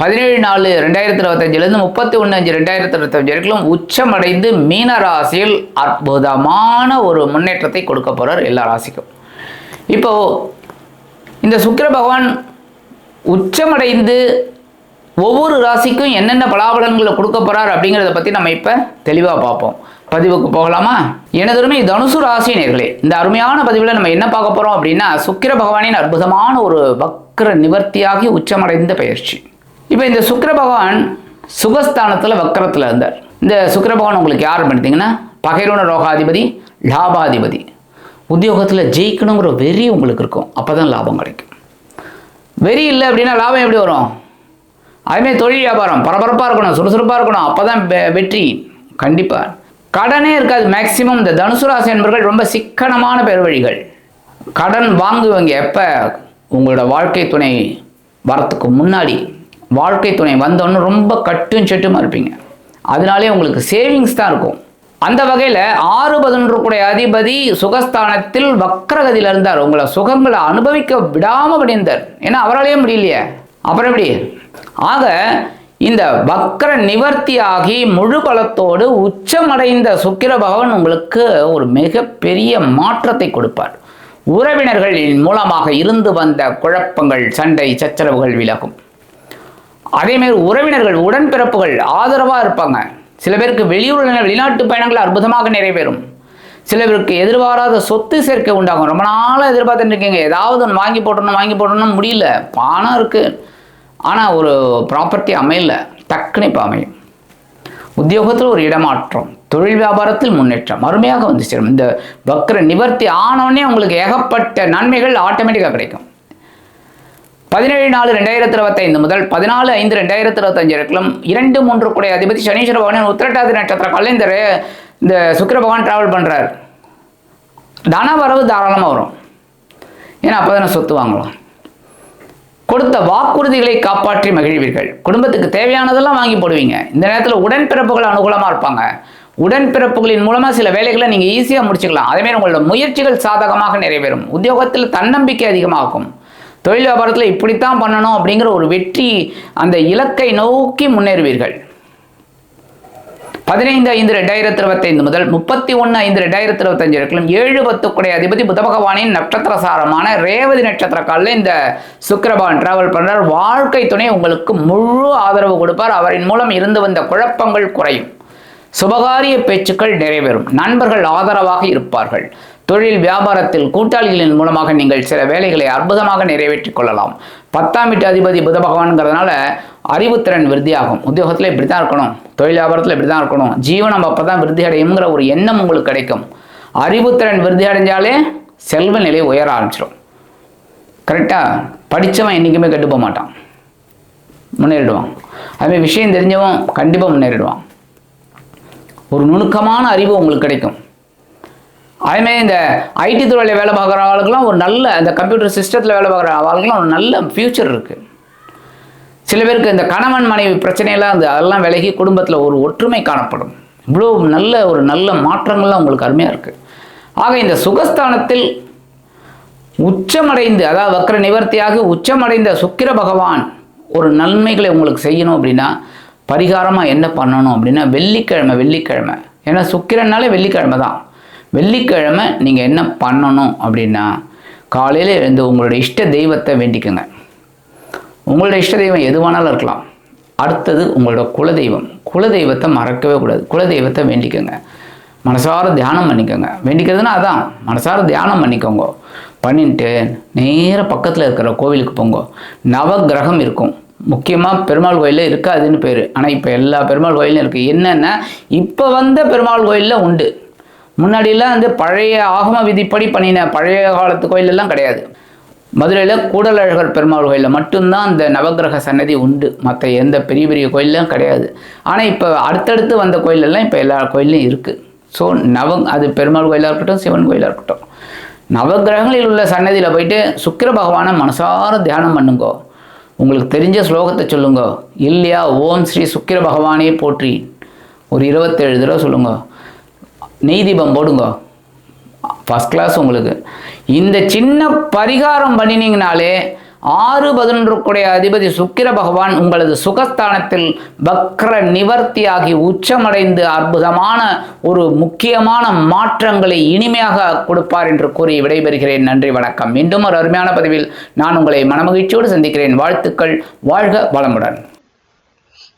பதினேழு நாலு ரெண்டாயிரத்தி இருபத்தஞ்சிலேருந்து முப்பத்தி ஒன்று அஞ்சு ரெண்டாயிரத்தி இருபத்தஞ்சு வரைக்கும் உச்சமடைந்து மீன ராசியில் அற்புதமான ஒரு முன்னேற்றத்தை கொடுக்க போகிறார் எல்லா ராசிக்கும். இப்போது இந்த சுக்கிர பகவான் உச்சமடைந்து ஒவ்வொரு ராசிக்கும் என்னென்ன பலாபலன்களை கொடுக்க போகிறார் அப்படிங்கிறத பற்றி நம்ம இப்போ தெளிவாக பார்ப்போம். பதிவுக்கு போகலாமா? எனதுமே தனுசு ராசினியர்களே இந்த அருமையான பதிவில் நம்ம என்ன பார்க்க போகிறோம் அப்படின்னா சுக்கிர பகவானின் அற்புதமான ஒரு வக்கர நிவர்த்தியாகி உச்சமடைந்த பயிற்சி. இப்போ இந்த சுக்கர பகவான் சுகஸ்தானத்தில் வக்கரத்தில் இருந்தார். இந்த சுக்கர பகவான் உங்களுக்கு யார் பண்ணிட்டீங்கன்னா? பகைரோன ரோகாதிபதி லாபாதிபதி. உத்தியோகத்தில் ஜெயிக்கணுங்கிற வெறி உங்களுக்கு இருக்கும். அப்போ தான் லாபம் கிடைக்கும். வெறி இல்லை அப்படின்னா லாபம் எப்படி வரும்? அதுமாதிரி தொழில் வியாபாரம். பரபரப்பாக இருக்கணும் சுறுசுறுப்பாக இருக்கணும். அப்போ தான் வெற்றி. கண்டிப்பாக கடனே இருக்காது. மேக்சிமம் இந்த தனுசு ராசி என்பவர்கள் ரொம்ப சிக்கனமான பெருவழிகள். கடன் வாங்குவங்க எப்போ? உங்களோட வாழ்க்கை துணை வரத்துக்கு முன்னாடி. வாழ்க்கை துணை வந்தோன்னு ரொம்ப கட்டும் செட்டுமா இருப்பீங்க. அதனாலே உங்களுக்கு சேவிங்ஸ் தான் இருக்கும். அந்த வகையில் ஆறு பதினொன்றுக்குடைய அதிபதி சுகஸ்தானத்தில் வக்கரகதியில் இருந்தார். உங்களை சுகங்களை அனுபவிக்க விடாமல் பண்ணியிருந்தார் ஏன்னா அவராலேயே முடியலையே. அப்புறம் எப்படி? ஆக இந்த வக்கர நிவர்த்தியாகி முழு பலத்தோடு உச்சமடைந்த சுக்கிர பகவான் உங்களுக்கு ஒரு மிகப்பெரிய மாற்றத்தை கொடுப்பார். உறவினர்களின் மூலமாக இருந்து வந்த குழப்பங்கள் சண்டை சச்சரவுகள் விலகும். அதேமாரி உறவினர்கள் உடன்பிறப்புகள் ஆதரவாக இருப்பாங்க. சில பேருக்கு வெளியூர் வெளிநாட்டு பயணங்கள் அற்புதமாக நிறைவேறும். சில பேருக்கு எதிர்பாராத சொத்து சேர்க்கை உண்டாகும். ரொம்ப நாளாக எதிர்பார்த்துட்டு இருக்கீங்க. ஏதாவது ஒன்று வாங்கி போட்டணும் வாங்கி போட்டணும் முடியல. பணம் இருக்குது ஆனால் ஒரு ப்ராப்பர்ட்டி அமையல. டக்குன்னு இப்போ அமையும். உத்தியோகத்தில் ஒரு இடமாற்றம் தொழில் வியாபாரத்தில் முன்னேற்றம் அருமையாக வந்து சேரும் இந்த வக்கர நிவர்த்தி ஆனோடனே உங்களுக்கு ஏகப்பட்ட நன்மைகள் ஆட்டோமேட்டிக்காக கிடைக்கும். பதினேழு நாலு ரெண்டாயிரத்தி இருபத்தைந்து முதல் பதினாலு ஐந்து ரெண்டாயிரத்தி இருபத்தஞ்சு வரைக்கும் இரண்டு மூன்று கூடிய அதிபதி சனீஸ்வர பகவான் உத்திரட்டாதி நட்சத்திர காலையில் இந்த ரே- இந்த பகவான் டிராவல் பண்ணுறார் தன வரவு தாராளமாக வரும். ஏன்னா அப்போ தானே சொத்து வாங்கலாம். கொடுத்த வாக்குறுதிகளை காப்பாற்றி மகிழ்வீர்கள். குடும்பத்துக்கு தேவையானதெல்லாம் வாங்கி போடுவீங்க. இந்த நேரத்தில் உடன்பிறப்புகள் அனுகூலமாக இருப்பாங்க. உடன்பிறப்புகளின் மூலமாக சில வேலைகளை நீங்கள் ஈஸியாக முடிச்சுக்கலாம். அதேமாதிரி உங்களோட முயற்சிகள் சாதகமாக நிறைவேறும். உத்தியோகத்தில் தன்னம்பிக்கை அதிகமாகும். தொழில் வியாபாரத்தில் இப்படித்தான் பண்ணணும் அப்படிங்கிற ஒரு வெற்றி அந்த இலக்கை நோக்கி முன்னேறுவீர்கள். பதினைந்து ஐந்து ரெண்டாயிரத்தி இருபத்தைந்து முதல் முப்பத்தி ஒன்று ஐந்து ரெண்டாயிரத்தி இருபத்தஞ்சு வரைக்கும் ஏழு பத்துக்குடைய அதிபதி புத பகவானின் நட்சத்திர சாரமான ரேவதி நட்சத்திர காலில் இந்த சுக்கிரபகவான் டிராவல் பண்ணுறார் வாழ்க்கை துணை உங்களுக்கு முழு ஆதரவு கொடுப்பார். அவரின் மூலம் இருந்து வந்த குழப்பங்கள் குறையும். சுபகாரிய பேச்சுக்கள் நிறைவேறும். நண்பர்கள் ஆதரவாக இருப்பார்கள். தொழில் வியாபாரத்தில் கூட்டாளிகளின் மூலமாக நீங்கள் சில வேலைகளை அற்புதமாக நிறைவேற்றிக் கொள்ளலாம். பத்தாம் வீட்டு அதிபதி புத பகவான்ங்கிறதுனால அறிவுத்திறன் விருத்தியாகும். உத்தியோகத்தில் இப்படி தான் இருக்கணும். தொழில் வியாபாரத்தில் இப்படி தான் இருக்கணும். ஜீவனம் அப்போ தான் விருத்தி அடையுங்கிற ஒரு எண்ணம் உங்களுக்கு கிடைக்கும். அறிவுத்திறன் விருத்தி அடைஞ்சாலே செல்வ நிலை உயர ஆரம்பிச்சிடும் கரெக்டாக படித்தவன் என்றைக்குமே கெட்டு போக மாட்டான். முன்னேறிடுவான். அதுமாதிரி விஷயம் தெரிஞ்சவன் கண்டிப்பாக முன்னேறிடுவான். ஒரு நுணுக்கமான அறிவு உங்களுக்கு கிடைக்கும். அதேமாதிரி இந்த ஐடி துறையில் வேலை பார்க்குற ஆளுக்கெல்லாம் ஒரு நல்ல இந்த கம்ப்யூட்டர் சிஸ்டத்தில் வேலை பார்க்குற ஆளுக்கெல்லாம் ஒரு நல்ல ஃப்யூச்சர் இருக்குது சில பேருக்கு இந்த கணவன் மனைவி பிரச்சனையெல்லாம் அந்த அதெல்லாம் விலகி குடும்பத்தில் ஒரு ஒற்றுமை காணப்படும். இவ்வளோ நல்ல ஒரு நல்ல மாற்றங்கள்லாம் உங்களுக்கு அருமையாக இருக்குது ஆக இந்த சுகஸ்தானத்தில் உச்சமடைந்து அதாவது வக்கர நிவர்த்தியாக உச்சமடைந்த சுக்கிர பகவான் ஒரு நன்மைகளை உங்களுக்கு செய்யணும் அப்படின்னா பரிகாரமாக என்ன பண்ணணும் அப்படின்னா வெள்ளிக்கிழமை வெள்ளிக்கிழமை. ஏன்னா சுக்கிரனாலே வெள்ளிக்கிழமை தான் வெள்ளிக்கிழமை நீங்கள் என்ன பண்ணணும் அப்படின்னா காலையில் எழுந்து உங்களோட இஷ்ட தெய்வத்தை வேண்டிக்கோங்க. உங்களோட இஷ்ட தெய்வம் எதுவானாலும் இருக்கலாம். அடுத்தது உங்களோட குலதெய்வம். குலதெய்வத்தை மறக்கவே கூடாது. குலதெய்வத்தை வேண்டிக்கோங்க. மனசார தியானம் பண்ணிக்கோங்க. வேண்டிக்கிறதுனா அதான். மனசார தியானம் பண்ணிக்கோங்க. பண்ணிட்டு நேர பக்கத்தில் இருக்கிற கோவிலுக்கு போங்க. நவக்கிரகம் இருக்கும். முக்கியமாக பெருமாள் கோயிலில் இருக்காதுன்னு பேர். ஆனால் இப்போ எல்லா பெருமாள் கோயிலும் இருக்குது என்னென்னா இப்போ வந்த பெருமாள் கோயிலில் உண்டு. முன்னாடியெல்லாம் வந்து பழைய ஆகம விதிப்படி பண்ணின பழைய காலத்து கோயிலெல்லாம் கிடையாது. மதுரையில் கூடலழகர் பெருமாள் கோயிலில் மட்டும்தான் அந்த நவக்கிரக சன்னதி உண்டு. மற்ற எந்த பெரிய பெரிய கோயிலும் கிடையாது. ஆனால் இப்போ அடுத்தடுத்து வந்த கோயிலெல்லாம் இப்போ எல்லா கோயிலும் இருக்குது ஸோ நவ அது பெருமாள் கோயிலாக இருக்கட்டும் சிவன் கோயிலாக இருக்கட்டும். நவக்கிரகங்களில் உள்ள சன்னதியில் போயிட்டு சுக்கிர பகவானை மனசார தியானம் பண்ணுங்கோ. உங்களுக்கு தெரிஞ்ச ஸ்லோகத்தை சொல்லுங்க. இல்லையா ஓம் ஸ்ரீ சுக்கிர பகவானே போற்றி. ஒரு இருபத்தேழு தடவை சொல்லுங்க. நெய் தீபம் போடுங்க. ஃபஸ்ட் கிளாஸ் உங்களுக்கு. இந்த சின்ன பரிகாரம் பண்ணினீங்கனாலே ஆறு பதினொன்றுக்குடைய அதிபதி சுக்கிர பகவான் உங்களது சுகஸ்தானத்தில் வக்ர நிவர்த்தியாகி உச்சமடைந்து அற்புதமான ஒரு முக்கியமான மாற்றங்களை இனிமையாக கொடுப்பார் என்று கூறி விடைபெறுகிறேன். நன்றி வணக்கம். மீண்டும் ஒரு அருமையான பதிவில் நான் உங்களை மனமகிழ்ச்சியோடு சந்திக்கிறேன். வாழ்த்துக்கள். வாழ்க வளமுடன்.